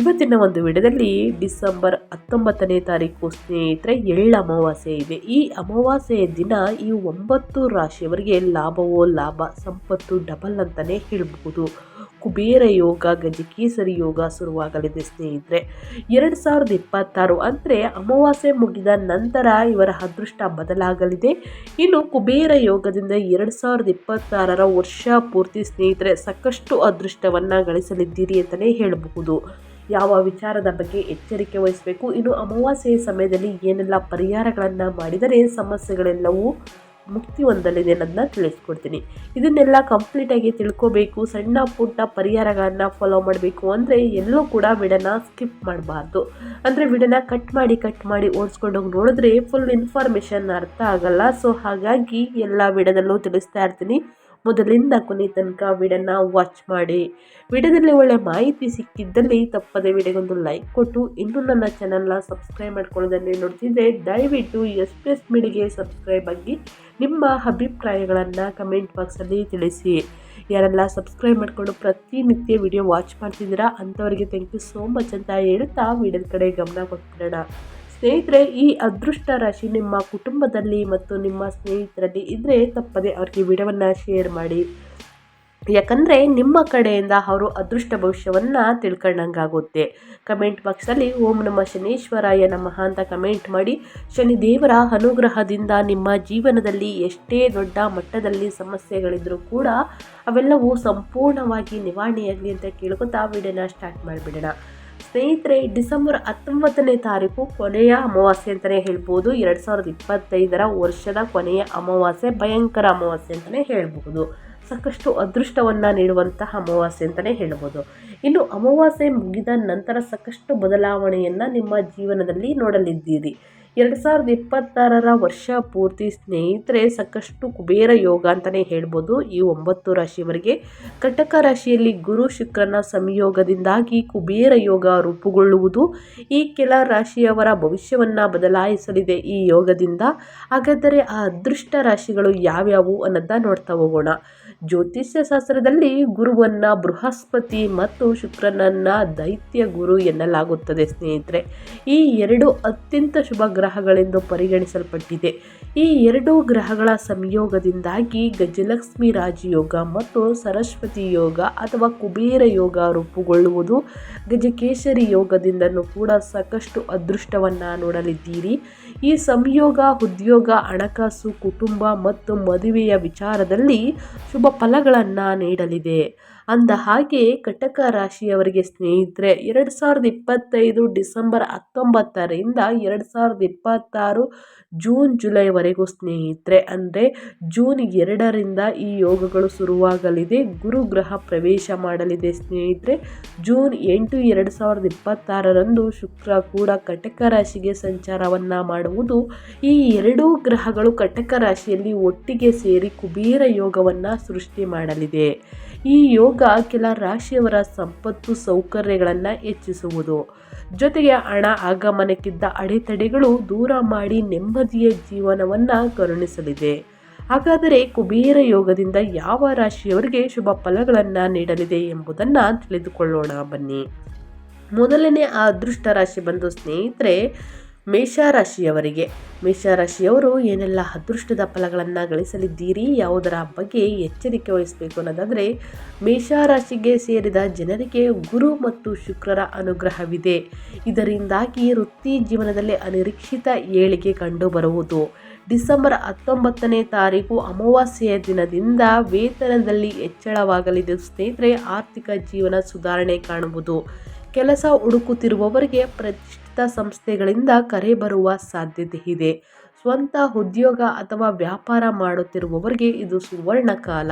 ಇವತ್ತಿನ ಒಂದು ವಿಡದಲ್ಲಿ ಡಿಸೆಂಬರ್ ಹತ್ತೊಂಬತ್ತನೇ ತಾರೀಕು ಸ್ನೇಹಿತರೆ ಎಳ್ಳ ಅಮಾವಾಸ್ಯೆ ಇದೆ. ಈ ಅಮಾವಾಸ್ಯೆಯ ದಿನ ಈ ಒಂಬತ್ತು ರಾಶಿಯವರಿಗೆ ಲಾಭವೋ ಲಾಭ, ಸಂಪತ್ತು ಡಬಲ್ ಅಂತಲೇ ಹೇಳಬಹುದು. ಕುಬೇರ ಯೋಗ ಗಜಕೇಸರಿ ಯೋಗ ಶುರುವಾಗಲಿದೆ ಸ್ನೇಹಿತರೆ. ಎರಡು ಸಾವಿರದ ಇಪ್ಪತ್ತಾರು ಅಂದರೆ ಅಮಾವಾಸ್ಯೆ ಮುಗಿದ ನಂತರ ಇವರ ಅದೃಷ್ಟ ಬದಲಾಗಲಿದೆ. ಇನ್ನು ಕುಬೇರ ಯೋಗದಿಂದ ಎರಡು ಸಾವಿರದ ಇಪ್ಪತ್ತಾರರ ವರ್ಷ ಪೂರ್ತಿ ಸ್ನೇಹಿತರೆ, ಸಾಕಷ್ಟು ಅದೃಷ್ಟವನ್ನು ಗಳಿಸಲಿದ್ದೀರಿ ಅಂತಲೇ ಹೇಳಬಹುದು. ಯಾವ ವಿಚಾರದ ಬಗ್ಗೆ ಎಚ್ಚರಿಕೆ ವಹಿಸಬೇಕು? ಇನ್ನು ಅಮಾವಾಸ್ಯೆಯ ಸಮಯದಲ್ಲಿ ಏನೆಲ್ಲ ಪರಿಹಾರಗಳನ್ನು ಮಾಡಿದರೆ ಸಮಸ್ಯೆಗಳೆಲ್ಲವೂ ಮುಕ್ತಿ ಹೊಂದಲಿದೆ ಅನ್ನೋದನ್ನ ತಿಳಿಸ್ಕೊಡ್ತೀನಿ. ಇದನ್ನೆಲ್ಲ ಕಂಪ್ಲೀಟಾಗಿ ತಿಳ್ಕೋಬೇಕು, ಸಣ್ಣ ಪುಟ್ಟ ಪರಿಹಾರಗಳನ್ನು ಫಾಲೋ ಮಾಡಬೇಕು ಅಂದರೆ ಎಲ್ಲೂ ಕೂಡ ವಿಡನ ಸ್ಕಿಪ್ ಮಾಡಬಾರ್ದು. ಅಂದರೆ ವಿಡನ ಕಟ್ ಮಾಡಿ ಕಟ್ ಮಾಡಿ ಓಡಿಸ್ಕೊಂಡೋಗಿ ನೋಡಿದ್ರೆ ಫುಲ್ ಇನ್ಫಾರ್ಮೇಷನ್ ಅರ್ಥ ಆಗಲ್ಲ. ಸೊ ಹಾಗಾಗಿ ಎಲ್ಲ ವಿಡದಲ್ಲೂ ತಿಳಿಸ್ತಾ ಇರ್ತೀನಿ. ಮೊದಲಿಂದ ಕೊನೆ ತನಕ ವಿಡಿಯೋನ ವಾಚ್ ಮಾಡಿ. ವಿಡಿಯೋದಲ್ಲಿ ಒಳ್ಳೆ ಮಾಹಿತಿ ಸಿಕ್ಕಿದ್ದಲ್ಲಿ ತಪ್ಪದೆ ವಿಡಿಯೋಗೊಂದು ಲೈಕ್ ಕೊಟ್ಟು, ಇನ್ನೂ ನನ್ನ ಚಾನಲ್ನ ಸಬ್ಸ್ಕ್ರೈಬ್ ಮಾಡ್ಕೊಳ್ಳೋದನ್ನೇ ನೋಡ್ತಿದ್ದೆ ದಯವಿಟ್ಟು ಎಸ್ ಪಿ ಎಸ್ ಮೀಡಿಗೆ ಸಬ್ಸ್ಕ್ರೈಬ್ ಆಗಿ ನಿಮ್ಮ ಅಭಿಪ್ರಾಯಗಳನ್ನು ಕಮೆಂಟ್ ಬಾಕ್ಸಲ್ಲಿ ತಿಳಿಸಿ. ಯಾರೆಲ್ಲ ಸಬ್ಸ್ಕ್ರೈಬ್ ಮಾಡಿಕೊಂಡು ಪ್ರತಿನಿತ್ಯ ವಿಡಿಯೋ ವಾಚ್ ಮಾಡ್ತಿದ್ದೀರಾ, ಅಂಥವರಿಗೆ ಥ್ಯಾಂಕ್ ಯು ಸೋ ಮಚ್ ಅಂತ ಹೇಳ್ತಾ ವಿಡಿಯೋದ ಕಡೆ ಗಮನ ಕೊಟ್ಬಿಡೋಣ. ಸ್ನೇಹಿತರೆ, ಈ ಅದೃಷ್ಟ ರಾಶಿ ನಿಮ್ಮ ಕುಟುಂಬದಲ್ಲಿ ಮತ್ತು ನಿಮ್ಮ ಸ್ನೇಹಿತರಲ್ಲಿ ಇದ್ದರೆ ತಪ್ಪದೆ ಅವ್ರಿಗೆ ವಿಡಿಯೋವನ್ನು ಶೇರ್ ಮಾಡಿ. ಯಾಕಂದರೆ, ನಿಮ್ಮ ಕಡೆಯಿಂದ ಅವರು ಅದೃಷ್ಟ ಭವಿಷ್ಯವನ್ನು ತಿಳ್ಕೊಂಡಂಗಾಗುತ್ತೆ. ಕಮೆಂಟ್ ಬಾಕ್ಸಲ್ಲಿ ಓಂ ನಮ್ಮ ಶನೇಶ್ವರಾಯ ನಮಃ ಅಂತ ಕಮೆಂಟ್ ಮಾಡಿ. ಶನಿ ದೇವರ ಅನುಗ್ರಹದಿಂದ ನಿಮ್ಮ ಜೀವನದಲ್ಲಿ ಎಷ್ಟೇ ದೊಡ್ಡ ಮಟ್ಟದಲ್ಲಿ ಸಮಸ್ಯೆಗಳಿದ್ರೂ ಕೂಡ ಅವೆಲ್ಲವೂ ಸಂಪೂರ್ಣವಾಗಿ ನಿವಾರಣೆಯಾಗಲಿ ಅಂತ ಕೇಳ್ಕೊತಾ ವಿಡಿಯೋನ ಸ್ಟಾರ್ಟ್ ಮಾಡಿಬಿಡೋಣ. ಸ್ನೇಹಿತರೆ ಡಿಸೆಂಬರ್ ಹತ್ತೊಂಬತ್ತನೇ ತಾರೀಕು ಕೊನೆಯ ಅಮಾವಾಸ್ಯೆ ಅಂತಲೇ ಹೇಳ್ಬೋದು. ಎರಡು ಸಾವಿರದ ಇಪ್ಪತ್ತೈದರ ವರ್ಷದ ಕೊನೆಯ ಅಮಾವಾಸ್ಯೆ, ಭಯಂಕರ ಅಮಾವಾಸ್ಯೆ ಅಂತಲೇ ಹೇಳ್ಬೋದು. ಸಾಕಷ್ಟು ಅದೃಷ್ಟವನ್ನು ನೀಡುವಂತಹ ಅಮಾವಾಸ್ಯೆ ಅಂತಲೇ ಹೇಳ್ಬೋದು. ಇನ್ನು ಅಮಾವಾಸ್ಯೆ ಮುಗಿದ ನಂತರ ಸಾಕಷ್ಟು ಬದಲಾವಣೆಯನ್ನು ನಿಮ್ಮ ಜೀವನದಲ್ಲಿ ನೋಡಲಿದ್ದೀರಿ. ಎರಡು ಸಾವಿರದ ಇಪ್ಪತ್ತಾರರ ವರ್ಷ ಪೂರ್ತಿ ಸ್ನೇಹಿತರೆ, ಸಾಕಷ್ಟು ಕುಬೇರ ಯೋಗ ಅಂತಲೇ ಹೇಳ್ಬೋದು. ಈ ಒಂಬತ್ತು ರಾಶಿಯವರಿಗೆ ಕಟಕ ರಾಶಿಯಲ್ಲಿ ಗುರು ಶುಕ್ರನ ಸಂಯೋಗದಿಂದಾಗಿ ಕುಬೇರ ಯೋಗ ರೂಪುಗೊಳ್ಳುವುದು ಈ ಕೆಲ ರಾಶಿಯವರ ಭವಿಷ್ಯವನ್ನು ಬದಲಾಯಿಸಲಿದೆ ಈ ಯೋಗದಿಂದ. ಹಾಗಾದರೆ ಆ ಅದೃಷ್ಟ ರಾಶಿಗಳು ಯಾವ್ಯಾವು ಅನ್ನೋದನ್ನ ನೋಡ್ತಾ ಹೋಗೋಣ. ಜ್ಯೋತಿಷ್ಯ ಶಾಸ್ತ್ರದಲ್ಲಿ ಗುರುವನ್ನು ಬೃಹಸ್ಪತಿ ಮತ್ತು ಶುಕ್ರನನ್ನ ದೈತ್ಯ ಗುರು ಎನ್ನಲಾಗುತ್ತದೆ, ಸ್ನೇಹಿತರೆ. ಈ ಎರಡು ಅತ್ಯಂತ ಶುಭ ಗ್ರಹಗಳೆಂದು ಪರಿಗಣಿಸಲ್ಪಟ್ಟಿದೆ. ಈ ಎರಡು ಗ್ರಹಗಳ ಸಂಯೋಗದಿಂದಾಗಿ ಗಜಲಕ್ಷ್ಮಿ ರಾಜಯೋಗ ಮತ್ತು ಸರಸ್ವತಿ ಯೋಗ ಅಥವಾ ಕುಬೇರ ಯೋಗ ರೂಪುಗೊಳ್ಳುವುದು ಗಜಕೇಶರಿ ಯೋಗದಿಂದಲೂ ಕೂಡ ಸಾಕಷ್ಟು ಅದೃಷ್ಟವನ್ನು ನೋಡಲಿದ್ದೀರಿ. ಈ ಸಂಯೋಗ ಉದ್ಯೋಗ ಹಣಕಾಸು ಕುಟುಂಬ ಮತ್ತು ಮದುವೆಯ ವಿಚಾರದಲ್ಲಿ ಶುಭ ಫಲಗಳನ್ನು ನೀಡಲಿದೆ. ಅಂದ ಹಾಗೆ ಕಟಕ ರಾಶಿಯವರಿಗೆ ಸ್ನೇಹಿತರೆ, ಎರಡು ಸಾವಿರದ ಇಪ್ಪತ್ತೈದು ಡಿಸೆಂಬರ್ ಹತ್ತೊಂಬತ್ತರಿಂದ ಎರಡು ಸಾವಿರದ ಇಪ್ಪತ್ತಾರು ಜೂನ್ ಜುಲೈವರೆಗೂ ಸ್ನೇಹಿತರೆ, ಅಂದರೆ ಜೂನ್ ಎರಡರಿಂದ ಈ ಯೋಗಗಳು ಶುರುವಾಗಲಿದೆ, ಗುರು ಗ್ರಹ ಪ್ರವೇಶ ಮಾಡಲಿದೆ ಸ್ನೇಹಿತರೆ. ಜೂನ್ ಎಂಟು ಎರಡು ಸಾವಿರದ ಇಪ್ಪತ್ತಾರರಂದು ಶುಕ್ರ ಕೂಡ ಕಟಕ ರಾಶಿಗೆ ಸಂಚಾರವನ್ನು ಮಾಡುವುದು. ಈ ಎರಡೂ ಗ್ರಹಗಳು ಕಟಕ ರಾಶಿಯಲ್ಲಿ ಒಟ್ಟಿಗೆ ಸೇರಿ ಕುಬೇರ ಯೋಗವನ್ನು ಸೃಷ್ಟಿ ಮಾಡಲಿದೆ. ಈ ಯೋಗ ಕೆಲ ರಾಶಿಯವರ ಸಂಪತ್ತು ಸೌಕರ್ಯಗಳನ್ನು ಹೆಚ್ಚಿಸುವುದು. ಜೊತೆಗೆ ಹಣ ಆಗಮನಕ್ಕಿದ್ದ ಅಡೆತಡೆಗಳು ದೂರ ಮಾಡಿ ನೆಮ್ಮದಿಯ ಜೀವನವನ್ನು ಕರುಣಿಸಲಿದೆ. ಹಾಗಾದರೆ ಕುಬೇರ ಯೋಗದಿಂದ ಯಾವ ರಾಶಿಯವರಿಗೆ ಶುಭ ಫಲಗಳನ್ನು ನೀಡಲಿದೆ ಎಂಬುದನ್ನು ತಿಳಿದುಕೊಳ್ಳೋಣ ಬನ್ನಿ. ಮೊದಲನೇ ಆ ಅದೃಷ್ಟ ರಾಶಿ ಬಂದು ಸ್ನೇಹಿತರೆ ಮೇಷರಾಶಿಯವರಿಗೆ. ಮೇಷರಾಶಿಯವರು ಏನೆಲ್ಲ ಅದೃಷ್ಟದ ಫಲಗಳನ್ನು ಗಳಿಸಲಿದ್ದೀರಿ, ಯಾವುದರ ಬಗ್ಗೆ ಎಚ್ಚರಿಕೆ ವಹಿಸಬೇಕು ಅನ್ನೋದಾದರೆ, ಮೇಷರಾಶಿಗೆ ಸೇರಿದ ಜನರಿಗೆ ಗುರು ಮತ್ತು ಶುಕ್ರರ ಅನುಗ್ರಹವಿದೆ. ಇದರಿಂದಾಗಿ ವೃತ್ತಿ ಜೀವನದಲ್ಲಿ ಅನಿರೀಕ್ಷಿತ ಏಳಿಗೆ ಕಂಡುಬರುವುದು. ಡಿಸೆಂಬರ್ ಹತ್ತೊಂಬತ್ತನೇ ತಾರೀಕು ಅಮಾವಾಸ್ಯೆಯ ದಿನದಿಂದ ವೇತನದಲ್ಲಿ ಹೆಚ್ಚಳವಾಗಲಿದೆ. ಸ್ನೇಹಿತರೆ, ಆರ್ಥಿಕ ಜೀವನ ಸುಧಾರಣೆ ಕಾಣುವುದು. ಕೆಲಸ ಹುಡುಕುತ್ತಿರುವವರಿಗೆ ಪ್ರತಿಷ್ಠಿತ ಸಂಸ್ಥೆಗಳಿಂದ ಕರೆ ಬರುವ ಸಾಧ್ಯತೆ ಇದೆ ಸ್ವಂತ ಉದ್ಯೋಗ ಅಥವಾ ವ್ಯಾಪಾರ ಮಾಡುತ್ತಿರುವವರಿಗೆ ಇದು ಸುವರ್ಣ ಕಾಲ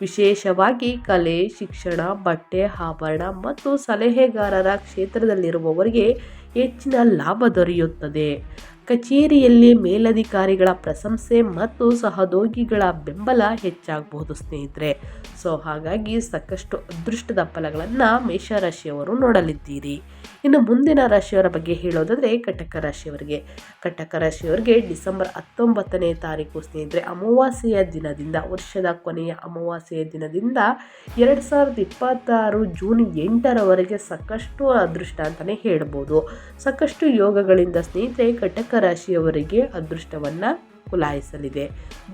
ವಿಶೇಷವಾಗಿ ಕಲೆ, ಶಿಕ್ಷಣ, ಬಟ್ಟೆ ಆಭರಣ ಮತ್ತು ಸಲಹೆಗಾರರ ಕ್ಷೇತ್ರದಲ್ಲಿರುವವರಿಗೆ ಹೆಚ್ಚಿನ ಲಾಭ ದೊರೆಯುತ್ತದೆ. ಕಚೇರಿಯಲ್ಲಿ ಮೇಲಧಿಕಾರಿಗಳ ಪ್ರಶಂಸೆ ಮತ್ತು ಸಹೋದ್ಯೋಗಿಗಳ ಬೆಂಬಲ ಹೆಚ್ಚಾಗಬಹುದು ಸ್ನೇಹಿತರೆ. ಸೊ, ಹಾಗಾಗಿ ಸಾಕಷ್ಟು ಅದೃಷ್ಟದ ಫಲಗಳನ್ನು ಮೇಷರಾಶಿಯವರು ನೋಡಲಿದ್ದೀರಿ. ಇನ್ನು ಮುಂದಿನ ರಾಶಿಯವರ ಬಗ್ಗೆ ಹೇಳೋದಾದರೆ ಕಟಕ ರಾಶಿಯವರಿಗೆ. ಕಟಕ ರಾಶಿಯವರಿಗೆ ಡಿಸೆಂಬರ್ ಹತ್ತೊಂಬತ್ತನೇ ತಾರೀಕು ಸ್ನೇಹಿತರೆ, ಅಮಾವಾಸ್ಯೆಯ ದಿನದಿಂದ, ವರ್ಷದ ಕೊನೆಯ ಅಮಾವಾಸ್ಯೆಯ ದಿನದಿಂದ ಎರಡು ಸಾವಿರದ ಇಪ್ಪತ್ತಾರು ಜೂನ್ ಎಂಟರವರೆಗೆ ಸಾಕಷ್ಟು ಅದೃಷ್ಟ ಅಂತಲೇ ಹೇಳ್ಬೋದು. ಸಾಕಷ್ಟು ಯೋಗಗಳಿಂದ ಸ್ನೇಹಿತರೆ, ಕಟಕ ರಾಶಿಯವರಿಗೆ ಅದೃಷ್ಟವನ್ನು ಕುಲಾಯಿಸಲಿದೆ.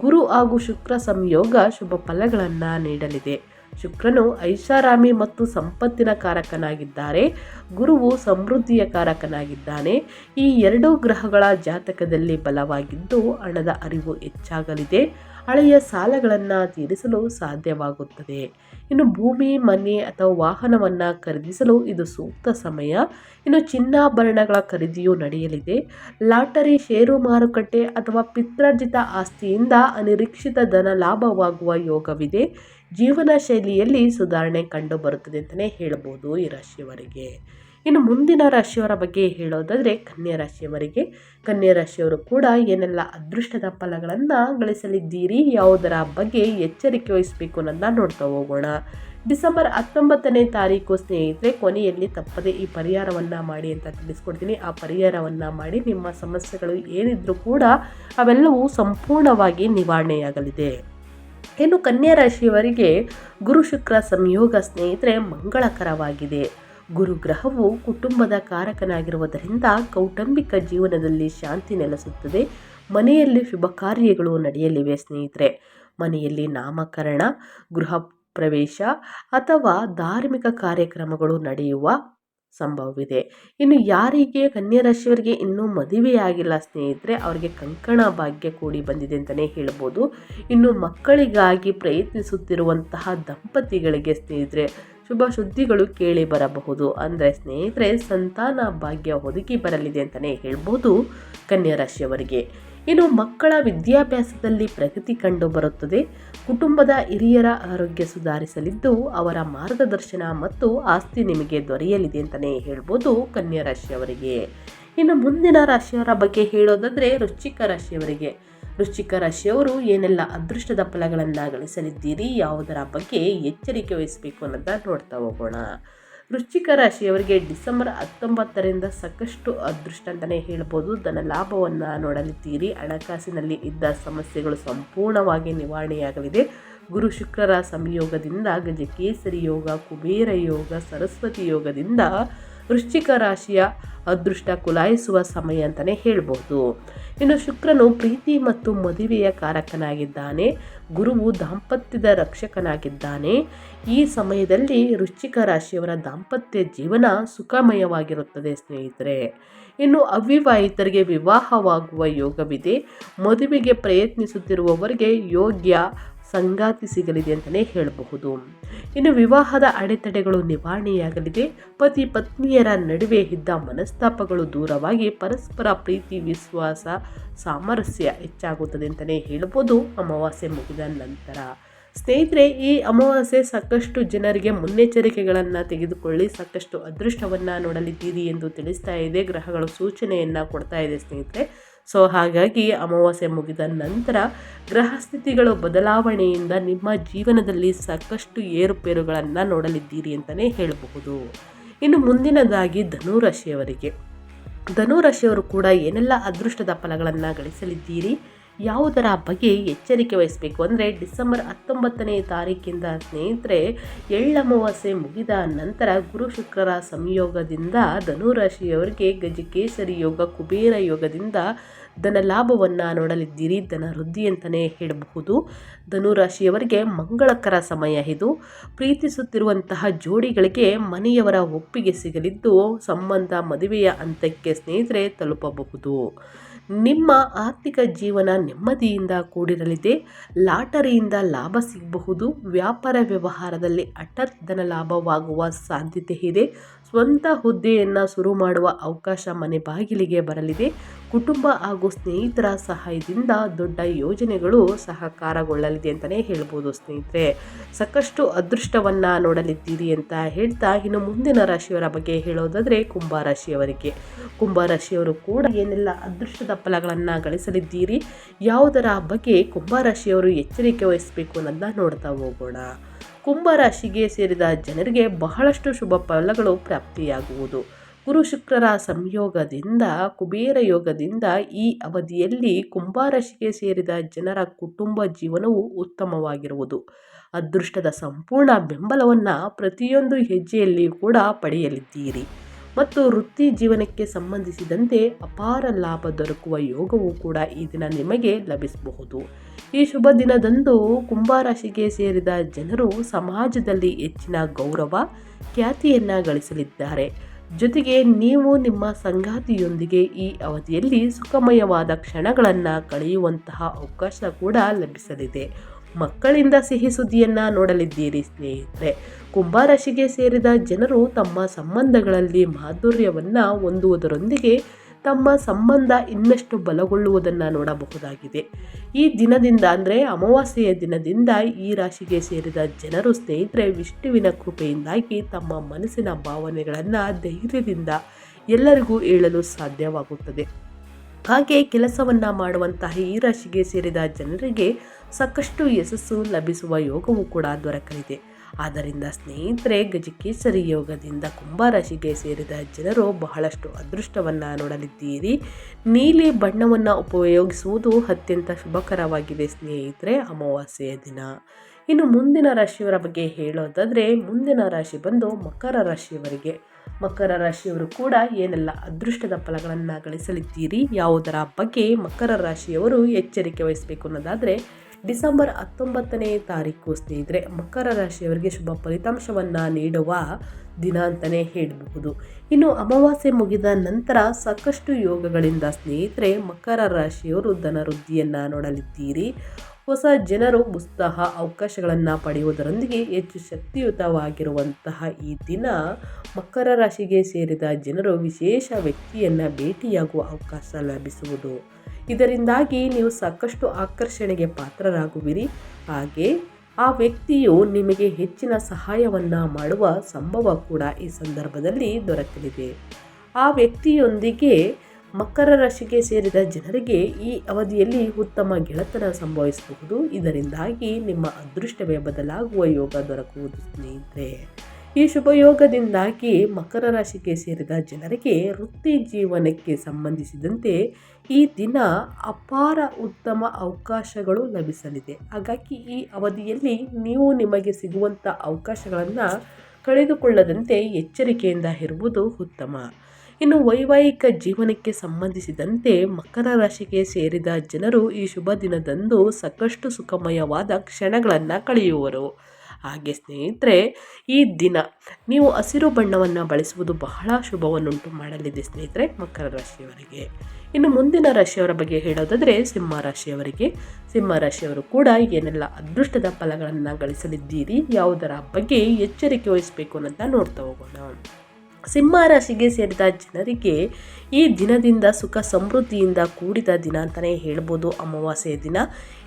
ಗುರು ಹಾಗೂ ಶುಕ್ರ ಸಂಯೋಗ ಶುಭ ಫಲಗಳನ್ನು ನೀಡಲಿದೆ. ಶುಕ್ರನು ಐಷಾರಾಮಿ ಮತ್ತು ಸಂಪತ್ತಿನ ಕಾರಕನಾಗಿದ್ದಾರೆ. ಗುರುವು ಸಮೃದ್ಧಿಯ ಕಾರಕನಾಗಿದ್ದಾನೆ. ಈ ಎರಡೂ ಗ್ರಹಗಳ ಜಾತಕದಲ್ಲಿ ಬಲವಾಗಿದ್ದು ಹಣದ ಅರಿವು ಹೆಚ್ಚಾಗಲಿದೆ. ಹಳೆಯ ಸಾಲಗಳನ್ನು ತೀರಿಸಲು ಸಾಧ್ಯವಾಗುತ್ತದೆ. ಇನ್ನು ಭೂಮಿ, ಮನೆ ಅಥವಾ ವಾಹನವನ್ನು ಖರೀದಿಸಲು ಇದು ಸೂಕ್ತ ಸಮಯ. ಇನ್ನು ಚಿನ್ನಾಭರಣಗಳ ಖರೀದಿಯು ನಡೆಯಲಿದೆ. ಲಾಟರಿ, ಷೇರು ಮಾರುಕಟ್ಟೆ ಅಥವಾ ಪಿತ್ರಾರ್ಜಿತ ಆಸ್ತಿಯಿಂದ ಅನಿರೀಕ್ಷಿತ ಧನ ಲಾಭವಾಗುವ ಯೋಗವಿದೆ. ಜೀವನ ಶೈಲಿಯಲ್ಲಿ ಸುಧಾರಣೆ ಕಂಡುಬರುತ್ತದೆ ಅಂತಲೇ ಹೇಳ್ಬೋದು ಈ ರಾಶಿಯವರಿಗೆ. ಇನ್ನು ಮುಂದಿನ ರಾಶಿಯವರ ಬಗ್ಗೆ ಹೇಳೋದಾದರೆ ಕನ್ಯಾ ರಾಶಿಯವರಿಗೆ. ಕನ್ಯಾ ರಾಶಿಯವರು ಕೂಡ ಏನೆಲ್ಲ ಅದೃಷ್ಟದ ಫಲಗಳನ್ನು ಗಳಿಸಲಿದ್ದೀರಿ, ಯಾವುದರ ಬಗ್ಗೆ ಎಚ್ಚರಿಕೆ ವಹಿಸಬೇಕು ಅನ್ನೋದನ್ನ ನೋಡ್ತಾ ಹೋಗೋಣ. ಡಿಸೆಂಬರ್ ಹತ್ತೊಂಬತ್ತನೇ ತಾರೀಕು ಸ್ನೇಹಿತರೆ, ಕೊನೆಯಲ್ಲಿ ತಪ್ಪದೆ ಈ ಪರಿಹಾರವನ್ನು ಮಾಡಿ ಅಂತ ತಿಳಿಸ್ಕೊಡ್ತೀನಿ. ಆ ಪರಿಹಾರವನ್ನು ಮಾಡಿ ನಿಮ್ಮ ಸಮಸ್ಯೆಗಳು ಏನಿದ್ರೂ ಕೂಡ ಅವೆಲ್ಲವೂ ಸಂಪೂರ್ಣವಾಗಿ ನಿವಾರಣೆಯಾಗಲಿದೆ. ಇನ್ನು ಕನ್ಯಾ ರಾಶಿಯವರಿಗೆ ಗುರು ಶುಕ್ರ ಸಂಯೋಗ ಸ್ನೇಹಿತರೆ, ಮಂಗಳಕರವಾಗಿದೆ. ಗುರು ಗ್ರಹವು ಕುಟುಂಬದ ಕಾರಕನಾಗಿರುವುದರಿಂದ ಕೌಟುಂಬಿಕ ಜೀವನದಲ್ಲಿ ಶಾಂತಿ ನೆಲೆಸುತ್ತದೆ. ಮನೆಯಲ್ಲಿ ಶುಭ ಕಾರ್ಯಗಳು ನಡೆಯಲಿವೆ ಸ್ನೇಹಿತರೆ. ಮನೆಯಲ್ಲಿ ನಾಮಕರಣ, ಗೃಹ ಪ್ರವೇಶ ಅಥವಾ ಧಾರ್ಮಿಕ ಕಾರ್ಯಕ್ರಮಗಳು ನಡೆಯುವ ಸಂಭವವಿದೆ. ಇನ್ನು ಯಾರಿಗೆ ಕನ್ಯಾ ರಾಶಿಯವರಿಗೆ ಇನ್ನೂ ಮದುವೆಯಾಗಿಲ್ಲ ಸ್ನೇಹಿತರೆ, ಅವರಿಗೆ ಕಂಕಣ ಭಾಗ್ಯ ಕೂಡಿ ಬಂದಿದೆ ಅಂತಲೇ ಹೇಳ್ಬೋದು. ಇನ್ನು ಮಕ್ಕಳಿಗಾಗಿ ಪ್ರಯತ್ನಿಸುತ್ತಿರುವಂತಹ ದಂಪತಿಗಳಿಗೆ ಸ್ನೇಹಿತರೆ ಶುಭ ಸುದ್ದಿಗಳು ಕೇಳಿ ಬರಬಹುದು. ಅಂದರೆ ಸ್ನೇಹಿತರೆ, ಸಂತಾನ ಭಾಗ್ಯ ಒದಗಿ ಬರಲಿದೆ ಅಂತಲೇ ಹೇಳ್ಬೋದು ಕನ್ಯಾ ರಾಶಿಯವರಿಗೆ. ಇನ್ನು ಮಕ್ಕಳ ವಿದ್ಯಾಭ್ಯಾಸದಲ್ಲಿ ಪ್ರಗತಿ ಕಂಡು ಬರುತ್ತದೆ. ಕುಟುಂಬದ ಹಿರಿಯರ ಆರೋಗ್ಯ ಸುಧಾರಿಸಲಿದ್ದು ಅವರ ಮಾರ್ಗದರ್ಶನ ಮತ್ತು ಆಸ್ತಿ ನಿಮಗೆ ದೊರೆಯಲಿದೆ ಅಂತಲೇ ಹೇಳ್ಬೋದು ಕನ್ಯಾ ರಾಶಿಯವರಿಗೆ. ಇನ್ನು ಮುಂದಿನ ರಾಶಿಯವರ ಬಗ್ಗೆ ಹೇಳೋದಾದರೆ ರುಚಿಕ ರಾಶಿಯವರಿಗೆ. ವೃಶ್ಚಿಕ ರಾಶಿಯವರು ಏನೆಲ್ಲ ಅದೃಷ್ಟದ ಫಲಗಳನ್ನು ಗಳಿಸಲಿದ್ದೀರಿ ಯಾವುದರ ಬಗ್ಗೆ ಎಚ್ಚರಿಕೆ ವಹಿಸಬೇಕು ಅನ್ನೋದನ್ನ ನೋಡ್ತಾ ಹೋಗೋಣ. ವೃಶ್ಚಿಕ ರಾಶಿಯವರಿಗೆ ಡಿಸೆಂಬರ್ ಹತ್ತೊಂಬತ್ತರಿಂದ ಸಾಕಷ್ಟು ಅದೃಷ್ಟ ಅಂತಲೇ ಹೇಳ್ಬೋದು. ಧನ ಲಾಭವನ್ನು ನೋಡಲಿದ್ದೀರಿ. ಹಣಕಾಸಿನಲ್ಲಿ ಇದ್ದ ಸಮಸ್ಯೆಗಳು ಸಂಪೂರ್ಣವಾಗಿ ನಿವಾರಣೆಯಾಗಲಿದೆ. ಗುರು ಶುಕ್ರರ ಸಂಯೋಗದಿಂದ ಗಜಕೇಸರಿ ಯೋಗ, ಕುಬೇರ ಯೋಗ, ಸರಸ್ವತಿ ಯೋಗದಿಂದ ವೃಶ್ಚಿಕ ರಾಶಿಯ ಅದೃಷ್ಟ ಕುಲಾಯಿಸುವ ಸಮಯ ಅಂತಲೇ ಹೇಳ್ಬೋದು. ಇನ್ನು ಶುಕ್ರನು ಪ್ರೀತಿ ಮತ್ತು ಮದುವೆಯ ಕಾರಕನಾಗಿದ್ದಾನೆ. ಗುರುವು ದಾಂಪತ್ಯದ ರಕ್ಷಕನಾಗಿದ್ದಾನೆ. ಈ ಸಮಯದಲ್ಲಿ ವೃಶ್ಚಿಕ ರಾಶಿಯವರ ದಾಂಪತ್ಯ ಜೀವನ ಸುಖಮಯವಾಗಿರುತ್ತದೆ ಸ್ನೇಹಿತರೆ. ಇನ್ನು ಅವಿವಾಹಿತರಿಗೆ ವಿವಾಹವಾಗುವ ಯೋಗವಿದೆ. ಮದುವೆಗೆ ಪ್ರಯತ್ನಿಸುತ್ತಿರುವವರಿಗೆ ಯೋಗ್ಯ ಸಂಗಾತಿ ಸಿಗಲಿದೆ ಅಂತಲೇ ಹೇಳಬಹುದು. ಇನ್ನು ವಿವಾಹದ ಅಡೆತಡೆಗಳು ನಿವಾರಣೆಯಾಗಲಿದೆ. ಪತಿ ಪತ್ನಿಯರ ನಡುವೆ ಇದ್ದ ಮನಸ್ತಾಪಗಳು ದೂರವಾಗಿ ಪರಸ್ಪರ ಪ್ರೀತಿ, ವಿಶ್ವಾಸ, ಸಾಮರಸ್ಯ ಹೆಚ್ಚಾಗುತ್ತದೆ ಅಂತಲೇ ಹೇಳ್ಬೋದು ಅಮಾವಾಸ್ಯೆ ಮುಗಿದ ನಂತರ ಸ್ನೇಹಿತರೆ, ಈ ಅಮಾವಾಸ್ಯೆ ಸಾಕಷ್ಟು ಜನರಿಗೆ ಮುನ್ನೆಚ್ಚರಿಕೆಗಳನ್ನು ತೆಗೆದುಕೊಳ್ಳಿ, ಸಾಕಷ್ಟು ಅದೃಷ್ಟವನ್ನು ನೋಡಲಿದ್ದೀರಿ ಎಂದು ತಿಳಿಸ್ತಾ ಇದೆ, ಗ್ರಹಗಳು ಸೂಚನೆಯನ್ನು ಕೊಡ್ತಾ ಇದೆ ಸ್ನೇಹಿತರೆ. ಸೊ ಹಾಗಾಗಿ ಅಮಾವಾಸ್ಯೆ ಮುಗಿದ ನಂತರ ಗ್ರಹಸ್ಥಿತಿಗಳು ಬದಲಾವಣೆಯಿಂದ ನಿಮ್ಮ ಜೀವನದಲ್ಲಿ ಸಾಕಷ್ಟು ಏರುಪೇರುಗಳನ್ನು ನೋಡಲಿದ್ದೀರಿ ಅಂತಲೇ ಹೇಳಬಹುದು. ಇನ್ನು ಮುಂದಿನದಾಗಿ ಧನುರಾಶಿಯವರಿಗೆ ಧನುರಾಶಿಯವರು ಕೂಡ ಏನೆಲ್ಲ ಅದೃಷ್ಟದ ಫಲಗಳನ್ನು ಗಳಿಸಲಿದ್ದೀರಿ? ಯಾವುದರ ಬಗ್ಗೆ ಎಚ್ಚರಿಕೆ ವಹಿಸಬೇಕು ಅಂದರೆ ಡಿಸೆಂಬರ್ ಹತ್ತೊಂಬತ್ತನೇ ತಾರೀಕಿಂದ ಸ್ನೇಹಿತರೆ, ಎಳ್ಳಮಾವಾಸ್ಯೆ ಮುಗಿದ ನಂತರ ಗುರು ಶುಕ್ರರ ಸಂಯೋಗದಿಂದ ಧನುರಾಶಿಯವರಿಗೆ ಗಜಕೇಸರಿ ಯೋಗ, ಕುಬೇರ ಯೋಗದಿಂದ ಧನ ಲಾಭವನ್ನು ನೋಡಲಿದ್ದೀರಿ. ಧನ ವೃದ್ಧಿ ಅಂತಲೇ ಹೇಳಬಹುದು. ಧನುರಾಶಿಯವರಿಗೆ ಮಂಗಳಕರ ಸಮಯ ಇದು. ಪ್ರೀತಿಸುತ್ತಿರುವಂತಹ ಜೋಡಿಗಳಿಗೆ ಮನೆಯವರ ಒಪ್ಪಿಗೆ ಸಿಗಲಿದ್ದು, ಸಂಬಂಧ ಮದುವೆಯ ಹಂತಕ್ಕೆ ಸ್ನೇಹಿತರೆ ತಲುಪಬಹುದು. ನಿಮ್ಮ ಆರ್ಥಿಕ ಜೀವನ ನೆಮ್ಮದಿಯಿಂದ ಕೂಡಿರಲಿದೆ, ಲಾಟರಿಯಿಂದ ಲಾಭ ಸಿಗಬಹುದು, ವ್ಯಾಪಾರ ವ್ಯವಹಾರದಲ್ಲಿ ಹಠಾತ್ ಧನ ಲಾಭವಾಗುವ ಸಾಧ್ಯತೆ ಇದೆ ಸ್ವಂತ ಹುದ್ದೆಯನ್ನು ಶುರು ಮಾಡುವ ಅವಕಾಶ ಮನೆ ಬಾಗಿಲಿಗೆ ಬರಲಿದೆ. ಕುಟುಂಬ ಹಾಗೂ ಸ್ನೇಹಿತರ ಸಹಾಯದಿಂದ ದೊಡ್ಡ ಯೋಜನೆಗಳು ಸಹಕಾರಗೊಳ್ಳಲಿದೆ ಅಂತಲೇ ಹೇಳ್ಬೋದು ಸ್ನೇಹಿತರೆ. ಸಾಕಷ್ಟು ಅದೃಷ್ಟವನ್ನು ನೋಡಲಿದ್ದೀರಿ ಅಂತ ಹೇಳ್ತಾ ಇನ್ನು ಮುಂದಿನ ರಾಶಿಯವರ ಬಗ್ಗೆ ಹೇಳೋದಾದರೆ ಕುಂಭ ರಾಶಿಯವರಿಗೆ. ಕುಂಭ ರಾಶಿಯವರು ಕೂಡ ಏನೆಲ್ಲ ಅದೃಷ್ಟದ ಫಲಗಳನ್ನು ಗಳಿಸಲಿದ್ದೀರಿ, ಯಾವುದರ ಬಗ್ಗೆ ಕುಂಭ ರಾಶಿಯವರು ಎಚ್ಚರಿಕೆ ವಹಿಸಬೇಕು ಅನ್ನೋದನ್ನ ನೋಡ್ತಾ ಹೋಗೋಣ. ಕುಂಭ ರಾಶಿಗೆ ಸೇರಿದ ಜನರಿಗೆ ಬಹಳಷ್ಟು ಶುಭ ಫಲಗಳು ಪ್ರಾಪ್ತಿಯಾಗುವುದು. ಗುರು ಶುಕ್ರರ ಸಂಯೋಗದಿಂದ, ಕುಬೇರ ಯೋಗದಿಂದ ಈ ಅವಧಿಯಲ್ಲಿ ಕುಂಭರಾಶಿಗೆ ಸೇರಿದ ಜನರ ಕುಟುಂಬ ಜೀವನವು ಉತ್ತಮವಾಗಿರುವುದು. ಅದೃಷ್ಟದ ಸಂಪೂರ್ಣ ಬೆಂಬಲವನ್ನು ಪ್ರತಿಯೊಂದು ಹೆಜ್ಜೆಯಲ್ಲಿ ಕೂಡ ಪಡೆಯಲಿದ್ದೀರಿ. ಮತ್ತು ವೃತ್ತಿ ಜೀವನಕ್ಕೆ ಸಂಬಂಧಿಸಿದಂತೆ ಅಪಾರ ಲಾಭ ದೊರಕುವ ಯೋಗವು ಕೂಡ ಈ ದಿನ ನಿಮಗೆ ಲಭಿಸಬಹುದು. ಈ ಶುಭ ದಿನದಂದು ಕುಂಭರಾಶಿಗೆ ಸೇರಿದ ಜನರು ಸಮಾಜದಲ್ಲಿ ಹೆಚ್ಚಿನ ಗೌರವ, ಖ್ಯಾತಿಯನ್ನು ಗಳಿಸಲಿದ್ದಾರೆ. ಜೊತೆಗೆ ನೀವು ನಿಮ್ಮ ಸಂಗಾತಿಯೊಂದಿಗೆ ಈ ಅವಧಿಯಲ್ಲಿ ಸುಖಮಯವಾದ ಕ್ಷಣಗಳನ್ನು ಕಳೆಯುವಂತಹ ಅವಕಾಶ ಕೂಡ ಲಭಿಸಲಿದೆ. ಮಕ್ಕಳಿಂದ ಸಿಹಿ ಸುದ್ದಿಯನ್ನು ನೋಡಲಿದ್ದೀರಿ ಸ್ನೇಹಿತರೆ. ಕುಂಭರಾಶಿಗೆ ಸೇರಿದ ಜನರು ತಮ್ಮ ಸಂಬಂಧಗಳಲ್ಲಿ ಮಾಧುರ್ಯವನ್ನು ಹೊಂದುವುದರೊಂದಿಗೆ ತಮ್ಮ ಸಂಬಂಧ ಇನ್ನಷ್ಟು ಬಲಗೊಳ್ಳುವುದನ್ನು ನೋಡಬಹುದಾಗಿದೆ. ಈ ದಿನದಿಂದ ಅಂದರೆ ಅಮಾವಾಸ್ಯೆಯ ದಿನದಿಂದ ಈ ರಾಶಿಗೆ ಸೇರಿದ ಜನರು ಸ್ನೇಹಿತರೆ ವಿಷ್ಣುವಿನ ಕೃಪೆಯಿಂದಾಗಿ ತಮ್ಮ ಮನಸ್ಸಿನ ಭಾವನೆಗಳನ್ನು ಧೈರ್ಯದಿಂದ ಎಲ್ಲರಿಗೂ ಹೇಳಲು ಸಾಧ್ಯವಾಗುತ್ತದೆ. ಹಾಗೆ ಕೆಲಸವನ್ನು ಮಾಡುವಂತಹ ಈ ರಾಶಿಗೆ ಸೇರಿದ ಜನರಿಗೆ ಸಾಕಷ್ಟು ಯಶಸ್ಸು ಲಭಿಸುವ ಯೋಗವೂ ಕೂಡ ದೊರಕಲಿದೆ. ಆದ್ದರಿಂದ ಸ್ನೇಹಿತರೆ, ಗಜಕೇಸರಿ ಯೋಗದಿಂದ ಕುಂಭರಾಶಿಗೆ ಸೇರಿದ ಜನರು ಬಹಳಷ್ಟು ಅದೃಷ್ಟವನ್ನು ನೋಡಲಿದ್ದೀರಿ. ನೀಲಿ ಬಣ್ಣವನ್ನು ಉಪಯೋಗಿಸುವುದು ಅತ್ಯಂತ ಶುಭಕರವಾಗಿದೆ ಸ್ನೇಹಿತರೆ, ಅಮಾವಾಸ್ಯೆಯ ದಿನ. ಇನ್ನು ಮುಂದಿನ ರಾಶಿಯವರ ಬಗ್ಗೆ ಹೇಳೋದಾದರೆ, ಮುಂದಿನ ರಾಶಿ ಬಂದು ಮಕರ ರಾಶಿಯವರಿಗೆ. ಮಕರ ರಾಶಿಯವರು ಕೂಡ ಏನೆಲ್ಲ ಅದೃಷ್ಟದ ಫಲಗಳನ್ನು ಗಳಿಸಲಿದ್ದೀರಿ, ಯಾವುದರ ಬಗ್ಗೆ ಮಕರ ರಾಶಿಯವರು ಎಚ್ಚರಿಕೆ ವಹಿಸಬೇಕು ಅನ್ನೋದಾದರೆ, ಡಿಸೆಂಬರ್ ಹತ್ತೊಂಬತ್ತನೇ ತಾರೀಕು ಸ್ನೇಹಿತರೆ, ಮಕರ ರಾಶಿಯವರಿಗೆ ಶುಭ ಫಲಿತಾಂಶವನ್ನು ನೀಡುವ ದಿನ ಅಂತಲೇ ಹೇಳಬಹುದು. ಇನ್ನು ಅಮಾವಾಸ್ಯೆ ಮುಗಿದ ನಂತರ ಸಾಕಷ್ಟು ಯೋಗಗಳಿಂದ ಸ್ನೇಹಿತರೆ, ಮಕರ ರಾಶಿಯವರು ಧನವೃದ್ಧಿಯನ್ನು ನೋಡಲಿದ್ದೀರಿ. ಹೊಸ ಜನರು ಉತ್ಸಾಹ ಅವಕಾಶಗಳನ್ನು ಪಡೆಯುವುದರೊಂದಿಗೆ ಹೆಚ್ಚು ಶಕ್ತಿಯುತವಾಗಿರುವಂತಹ ಈ ದಿನ ಮಕರ ರಾಶಿಗೆ ಸೇರಿದ ಜನರು ವಿಶೇಷ ವ್ಯಕ್ತಿಯನ್ನು ಭೇಟಿಯಾಗುವ ಅವಕಾಶ ಲಭಿಸುವುದು. ಇದರಿಂದಾಗಿ ನೀವು ಸಾಕಷ್ಟು ಆಕರ್ಷಣೆಗೆ ಪಾತ್ರರಾಗುವಿರಿ. ಹಾಗೆ ಆ ವ್ಯಕ್ತಿಯು ನಿಮಗೆ ಹೆಚ್ಚಿನ ಸಹಾಯವನ್ನು ಮಾಡುವ ಸಂಭವ ಕೂಡ ಈ ಸಂದರ್ಭದಲ್ಲಿ ದೊರಕಲಿದೆ. ಆ ವ್ಯಕ್ತಿಯೊಂದಿಗೆ ಮಕರ ರಾಶಿಗೆ ಸೇರಿದ ಜನರಿಗೆ ಈ ಅವಧಿಯಲ್ಲಿ ಉತ್ತಮ ಗೆಳೆತನ ಸಂಭವಿಸಬಹುದು. ಇದರಿಂದಾಗಿ ನಿಮ್ಮ ಅದೃಷ್ಟವೇ ಬದಲಾಗುವ ಯೋಗ ದೊರಕುವುದು ಸ್ನೇಹಿತರೆ. ಈ ಶುಭಯೋಗದಿಂದಾಗಿ ಮಕರ ರಾಶಿಗೆ ಸೇರಿದ ಜನರಿಗೆ ವೃತ್ತಿ ಜೀವನಕ್ಕೆ ಸಂಬಂಧಿಸಿದಂತೆ ಈ ದಿನ ಅಪಾರ ಉತ್ತಮ ಅವಕಾಶಗಳು ಲಭಿಸಲಿದೆ. ಹಾಗಾಗಿ ಈ ಅವಧಿಯಲ್ಲಿ ನೀವು ನಿಮಗೆ ಸಿಗುವಂಥ ಅವಕಾಶಗಳನ್ನು ಕಳೆದುಕೊಳ್ಳದಂತೆ ಎಚ್ಚರಿಕೆಯಿಂದ ಇರುವುದು ಉತ್ತಮ. ಇನ್ನು ವೈವಾಹಿಕ ಜೀವನಕ್ಕೆ ಸಂಬಂಧಿಸಿದಂತೆ ಮಕರ ರಾಶಿಗೆ ಸೇರಿದ ಜನರು ಈ ಶುಭ ದಿನದಂದು ಸಾಕಷ್ಟು ಸುಖಮಯವಾದ ಕ್ಷಣಗಳನ್ನು ಕಳೆಯುವರು. ಹಾಗೆ ಸ್ನೇಹಿತರೆ, ಈ ದಿನ ನೀವು ಹಸಿರು ಬಣ್ಣವನ್ನು ಬಳಸುವುದು ಬಹಳ ಶುಭವನ್ನುಂಟು ಮಾಡಲಿದೆ ಸ್ನೇಹಿತರೆ, ಮಕರ ರಾಶಿಯವರಿಗೆ. ಇನ್ನು ಮುಂದಿನ ರಾಶಿಯವರ ಬಗ್ಗೆ ಹೇಳೋದಾದರೆ ಸಿಂಹ ರಾಶಿಯವರಿಗೆ. ಸಿಂಹ ರಾಶಿಯವರು ಕೂಡ ಏನೆಲ್ಲ ಅದೃಷ್ಟದ ಫಲಗಳನ್ನು ಗಳಿಸಲಿದ್ದೀರಿ, ಯಾವುದರ ಬಗ್ಗೆ ಎಚ್ಚರಿಕೆ ವಹಿಸಬೇಕು ಅಂತ ನೋಡ್ತಾ ಹೋಗೋಣ. ಸಿಂಹ ರಾಶಿಗೆ ಸೇರಿದ ಜನರಿಗೆ ಈ ದಿನದಿಂದ ಸುಖ ಸಮೃದ್ಧಿಯಿಂದ ಕೂಡಿದ ದಿನ ಅಂತಲೇ ಹೇಳ್ಬೋದು ಅಮಾವಾಸ್ಯೆಯ ದಿನ.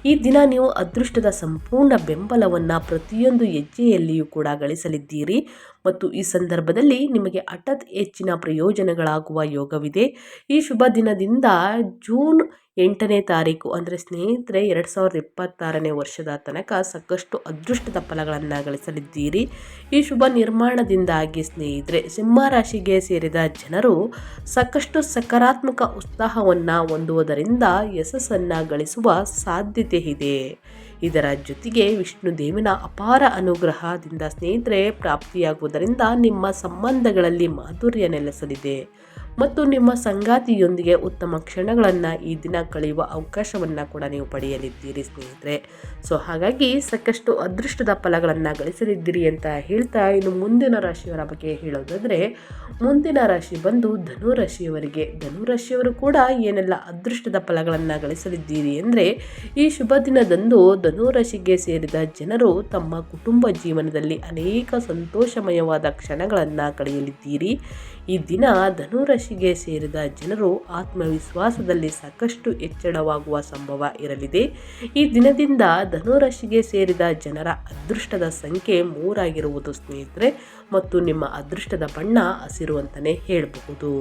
ಈ ದಿನ ನೀವು ಅದೃಷ್ಟದ ಸಂಪೂರ್ಣ ಬೆಂಬಲವನ್ನು ಪ್ರತಿಯೊಂದು ಹೆಜ್ಜೆಯಲ್ಲಿಯೂ ಕೂಡ ಗಳಿಸಲಿದ್ದೀರಿ. ಮತ್ತು ಈ ಸಂದರ್ಭದಲ್ಲಿ ನಿಮಗೆ ಹಠಾತ್ ಹೆಚ್ಚಿನ ಪ್ರಯೋಜನಗಳಾಗುವ ಯೋಗವಿದೆ. ಈ ಶುಭ ದಿನದಿಂದ ಜೂನ್ ಎಂಟನೇ ತಾರೀಕು, ಅಂದರೆ ಸ್ನೇಹಿತರೆ, ಎರಡು ಸಾವಿರದ ಇಪ್ಪತ್ತಾರನೇ ವರ್ಷದ ತನಕ ಸಾಕಷ್ಟು ಅದೃಷ್ಟದ ಫಲಗಳನ್ನು ಗಳಿಸಲಿದ್ದೀರಿ. ಈ ಶುಭ ನಿರ್ಮಾಣದಿಂದಾಗಿ ಸ್ನೇಹಿತರೆ ಸಿಂಹರಾಶಿಗೆ ಸೇರಿದ ಜನರು ಸಾಕಷ್ಟು ಸಕಾರಾತ್ಮಕ ಉತ್ಸಾಹವನ್ನು ಹೊಂದುವುದರಿಂದ ಯಶಸ್ಸನ್ನು ಗಳಿಸುವ ಸಾಧ್ಯತೆ ಇದೆ. ಇದರ ಜೊತೆಗೆ ವಿಷ್ಣು ದೇವಿನ ಅಪಾರ ಅನುಗ್ರಹದಿಂದ ಸ್ನೇಹಿತರೆ ಪ್ರಾಪ್ತಿಯಾಗುವುದರಿಂದ ನಿಮ್ಮ ಸಂಬಂಧಗಳಲ್ಲಿ ಮಾಧುರ್ಯ ನೆಲೆಸಲಿದೆ. ಮತ್ತು ನಿಮ್ಮ ಸಂಗಾತಿಯೊಂದಿಗೆ ಉತ್ತಮ ಕ್ಷಣಗಳನ್ನು ಈ ದಿನ ಕಳೆಯುವ ಅವಕಾಶವನ್ನು ಕೂಡ ನೀವು ಪಡೆಯಲಿದ್ದೀರಿ, ಸ್ನೇಹಿತರೆ. ಸೊ, ಹಾಗಾಗಿ ಸಾಕಷ್ಟು ಅದೃಷ್ಟದ ಫಲಗಳನ್ನು ಗಳಿಸಲಿದ್ದೀರಿ ಅಂತ ಹೇಳ್ತಾ ಇನ್ನು ಮುಂದಿನ ರಾಶಿಯವರ ಬಗ್ಗೆ ಹೇಳೋದಾದರೆ, ಮುಂದಿನ ರಾಶಿ ಬಂದು ಧನು ರಾಶಿಯವರಿಗೆ ಧನು ರಾಶಿಯವರು ಕೂಡ ಏನೆಲ್ಲ ಅದೃಷ್ಟದ ಫಲಗಳನ್ನು ಗಳಿಸಲಿದ್ದೀರಿ ಅಂದರೆ, ಈ ಶುಭ ದಿನದಂದು ಧನು ರಾಶಿಗೆ ಸೇರಿದ ಜನರು ತಮ್ಮ ಕುಟುಂಬ ಜೀವನದಲ್ಲಿ ಅನೇಕ ಸಂತೋಷಮಯವಾದ ಕ್ಷಣಗಳನ್ನು ಕಳೆಯಲಿದ್ದೀರಿ. ಈ ದಿನ ಧನುರಾಶಿ ಧನುರಾಶಿಗೆ ಸೇರಿದ ಜನರು ಆತ್ಮವಿಶ್ವಾಸದಲ್ಲಿ ಸಾಕಷ್ಟು ಹೆಚ್ಚಳವಾಗುವ ಸಂಭವ ಇರಲಿದೆ. ಈ ದಿನದಿಂದ ಧನುರಾಶಿಗೆ ಸೇರಿದ ಜನರ ಅದೃಷ್ಟದ ಸಂಖ್ಯೆ ಮೂರಾಗಿರುವುದು ಸ್ನೇಹಿತರೆ ಮತ್ತು ನಿಮ್ಮ ಅದೃಷ್ಟದ ಬಣ್ಣ ಹಸಿರು ಅಂತಲೇ ಹೇಳಬಹುದು.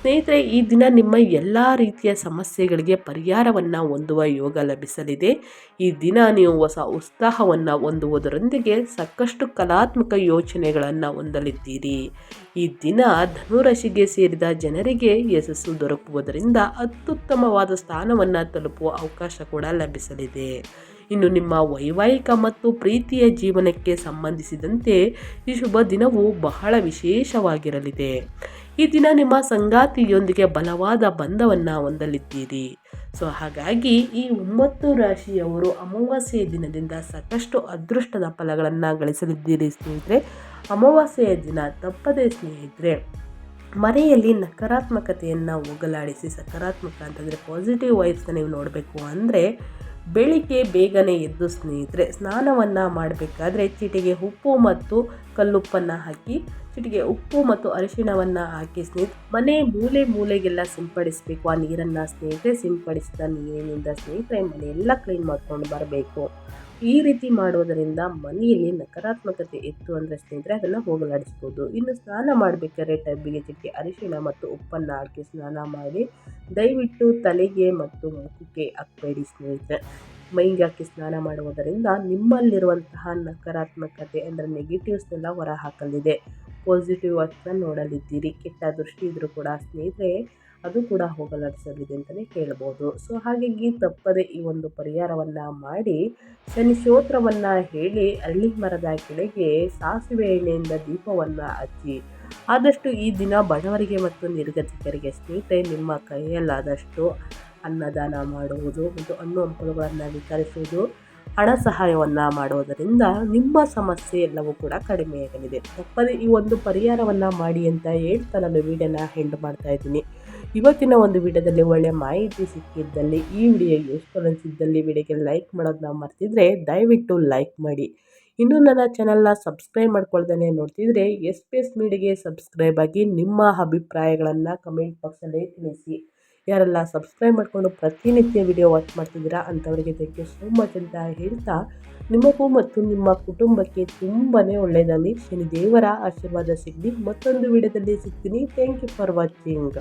ಸ್ನೇಹಿತರೆ, ಈ ದಿನ ನಿಮ್ಮ ಎಲ್ಲ ರೀತಿಯ ಸಮಸ್ಯೆಗಳಿಗೆ ಪರಿಹಾರವನ್ನು ಹೊಂದುವ ಯೋಗ ಲಭಿಸಲಿದೆ. ಈ ದಿನ ನೀವು ಹೊಸ ಉತ್ಸಾಹವನ್ನು ಹೊಂದುವುದರೊಂದಿಗೆ ಸಾಕಷ್ಟು ಕಲಾತ್ಮಕ ಯೋಚನೆಗಳನ್ನು ಹೊಂದಲಿದ್ದೀರಿ. ಈ ದಿನ ಧನುರಾಶಿಗೆ ಸೇರಿದ ಜನರಿಗೆ ಯಶಸ್ಸು ದೊರಕುವುದರಿಂದ ಅತ್ಯುತ್ತಮವಾದ ಸ್ಥಾನವನ್ನು ತಲುಪುವ ಅವಕಾಶ ಕೂಡ ಲಭಿಸಲಿದೆ. ಇನ್ನು ನಿಮ್ಮ ವೈವಾಹಿಕ ಮತ್ತು ಪ್ರೀತಿಯ ಜೀವನಕ್ಕೆ ಸಂಬಂಧಿಸಿದಂತೆ ಈ ಶುಭ ದಿನವು ಬಹಳ ವಿಶೇಷವಾಗಿರಲಿದೆ. ಈ ದಿನ ನಿಮ್ಮ ಸಂಗಾತಿಯೊಂದಿಗೆ ಬಲವಾದ ಬಂಧವನ್ನು ಹೊಂದಲಿದ್ದೀರಿ. ಸೊ, ಹಾಗಾಗಿ ಈ ಒಂಬತ್ತು ರಾಶಿಯವರು ಅಮಾವಾಸ್ಯೆಯ ದಿನದಿಂದ ಸಾಕಷ್ಟು ಅದೃಷ್ಟದ ಫಲಗಳನ್ನು ಗಳಿಸಲಿದ್ದೀರಿ ಸ್ನೇಹಿತರೆ. ಅಮಾವಾಸ್ಯೆಯ ದಿನ ತಪ್ಪದೇ ಸ್ನೇಹಿತರೆ, ಮನೆಯಲ್ಲಿ ನಕಾರಾತ್ಮಕತೆಯನ್ನು ಹೋಗಲಾಡಿಸಿ, ಸಕಾರಾತ್ಮಕ ಅಂತಂದರೆ ಪಾಸಿಟಿವ್ ವೈಬ್ಸ್ನ ನೀವು ನೋಡಬೇಕು ಅಂದರೆ ಬೆಳಿಗ್ಗೆ ಬೇಗನೆ ಎದ್ದು ಸ್ನೇಹಿತರೆ, ಸ್ನಾನವನ್ನು ಮಾಡಬೇಕಾದ್ರೆ ಚಿಟಿಗೆ ಉಪ್ಪು ಮತ್ತು ಕಲ್ಲುಪ್ಪನ್ನು ಹಾಕಿ, ಚಿಟಿಗೆ ಉಪ್ಪು ಮತ್ತು ಅರಿಶಿಣವನ್ನು ಹಾಕಿ ಸ್ನೇಹಿತ ಮನೆ ಮೂಲೆ ಮೂಲೆಗೆಲ್ಲ ಸಿಂಪಡಿಸಬೇಕು. ಆ ನೀರನ್ನು ಸ್ನೇಹಿತರೆ ಸಿಂಪಡಿಸಿದ ನೀರಿನಿಂದ ಸ್ನೇಹಿತರೆ ಮನೆಯೆಲ್ಲ ಕ್ಲೀನ್ ಮಾಡ್ಕೊಂಡು ಬರಬೇಕು. ಈ ರೀತಿ ಮಾಡುವುದರಿಂದ ಮನೆಯಲ್ಲಿ ನಕಾರಾತ್ಮಕತೆ ಇತ್ತು ಅಂದರೆ ಸ್ನೇಹಿತರೆ ಅದನ್ನು ಹೋಗಲಾಡಿಸ್ಬೋದು. ಇನ್ನು ಸ್ನಾನ ಮಾಡಬೇಕಾದ್ರೆ ಟಬ್ಬಿಗೆ ಚಿಕ್ಕೆ ಅರಿಶಿಣ ಮತ್ತು ಉಪ್ಪನ್ನು ಹಾಕಿ ಸ್ನಾನ ಮಾಡಿ ದಯವಿಟ್ಟು ತಲೆಗೆ ಮತ್ತು ಮುಖಕ್ಕೆ ಹಾಕಬೇಡಿ ಸ್ನೇಹಿತರೆ. ಮೈಗೆ ಹಾಕಿ ಸ್ನಾನ ಮಾಡುವುದರಿಂದ ನಿಮ್ಮಲ್ಲಿರುವಂತಹ ನಕಾರಾತ್ಮಕತೆ ಅಂದರೆ ನೆಗೆಟಿವ್ಸ್ನೆಲ್ಲ ಹೊರ ಹಾಕಲಿದೆ ಪಾಸಿಟಿವ್ ಅರ್ಥ ನೋಡಲಿದ್ದೀರಿ, ಕೆಟ್ಟ ದೃಷ್ಟಿ ಇದ್ದರೂ ಕೂಡ ಸ್ನೇಹಿತರೆ, ಅದು ಕೂಡ ಹೋಗಲಾಡಿಸಲಿದೆ ಅಂತಲೇ ಹೇಳ್ಬೋದು. ಸೊ ಹಾಗಾಗಿ ತಪ್ಪದೆ ಈ ಒಂದು ಪರಿಹಾರವನ್ನು ಮಾಡಿ ಶನಿ ಸ್ತೋತ್ರವನ್ನು ಹೇಳಿ ಅರಳಿ ಮರದ ಕೆಳಗೆ ಸಾಸಿವೆ ಎಣ್ಣೆಯಿಂದ ದೀಪವನ್ನು ಹಚ್ಚಿ, ಆದಷ್ಟು ಈ ದಿನ ಬಡವರಿಗೆ ಮತ್ತು ನಿರ್ಗತಿಕರಿಗೆ ಸ್ನೇಹಿತರೆ, ನಿಮ್ಮ ಕೈಯಲ್ಲಾದಷ್ಟು ಅನ್ನದಾನ ಮಾಡುವುದು ಮತ್ತು ಹಣ್ಣು ಹಂಪಲುಗಳನ್ನು ವಿತರಿಸುವುದು ಹಣ ಸಹಾಯವನ್ನು ಮಾಡುವುದರಿಂದ ನಿಮ್ಮ ಸಮಸ್ಯೆ ಎಲ್ಲವೂ ಕೂಡ ಕಡಿಮೆಯಾಗಲಿದೆ. ತಪ್ಪದೆ ಈ ಒಂದು ಪರಿಹಾರವನ್ನು ಮಾಡಿ ಅಂತ ಹೇಳ್ತಾ ನಾನು ವೀಡಿಯೋನ ಹೆಂಡ್ ಮಾಡ್ತಾ ಇದ್ದೀನಿ. ಇವತ್ತಿನ ಒಂದು ವಿಡಿಯೋದಲ್ಲಿ ಒಳ್ಳೆಯ ಮಾಹಿತಿ ಸಿಕ್ಕಿದ್ದಲ್ಲಿ ಈ ವಿಡಿಯೋ ಯೂಸ್ಫುಲ್ ಅನಿಸಿದ್ದಲ್ಲಿ ವಿಡಿಯೋಗೆ ಲೈಕ್ ಮಾಡೋದನ್ನ ಮರ್ತಿದ್ರೆ ದಯವಿಟ್ಟು ಲೈಕ್ ಮಾಡಿ. ಇನ್ನೂ ನನ್ನ ಚಾನಲ್ನ ಸಬ್ಸ್ಕ್ರೈಬ್ ಮಾಡ್ಕೊಳ್ದೇ ನೋಡ್ತಿದ್ರೆ ಎಸ್ ಪಿ ಎಸ್ ಮೀಡಿಯಾಗೆ ಸಬ್ಸ್ಕ್ರೈಬ್ ಆಗಿ ನಿಮ್ಮ ಅಭಿಪ್ರಾಯಗಳನ್ನು ಕಮೆಂಟ್ ಬಾಕ್ಸಲ್ಲಿ ತಿಳಿಸಿ. ಯಾರೆಲ್ಲ ಸಬ್ಸ್ಕ್ರೈಬ್ ಮಾಡಿಕೊಂಡು ಪ್ರತಿನಿತ್ಯ ವಿಡಿಯೋ ವಾಚ್ ಮಾಡ್ತಿದ್ದೀರಾ ಅಂಥವರಿಗೆ ಥ್ಯಾಂಕ್ ಯು ಸೋ ಮಚ್ ಅಂತ ಹೇಳ್ತಾ ನಿಮಗೂ ಮತ್ತು ನಿಮ್ಮ ಕುಟುಂಬಕ್ಕೆ ತುಂಬಾ ಒಳ್ಳೆಯದಾಗಲಿ. ಶನಿ ದೇವರ ಆಶೀರ್ವಾದ ಸಿಗಲಿ. ಮತ್ತೊಂದು ವಿಡಿಯೋದಲ್ಲಿ ಸಿಗ್ತೀನಿ. Thank you for watching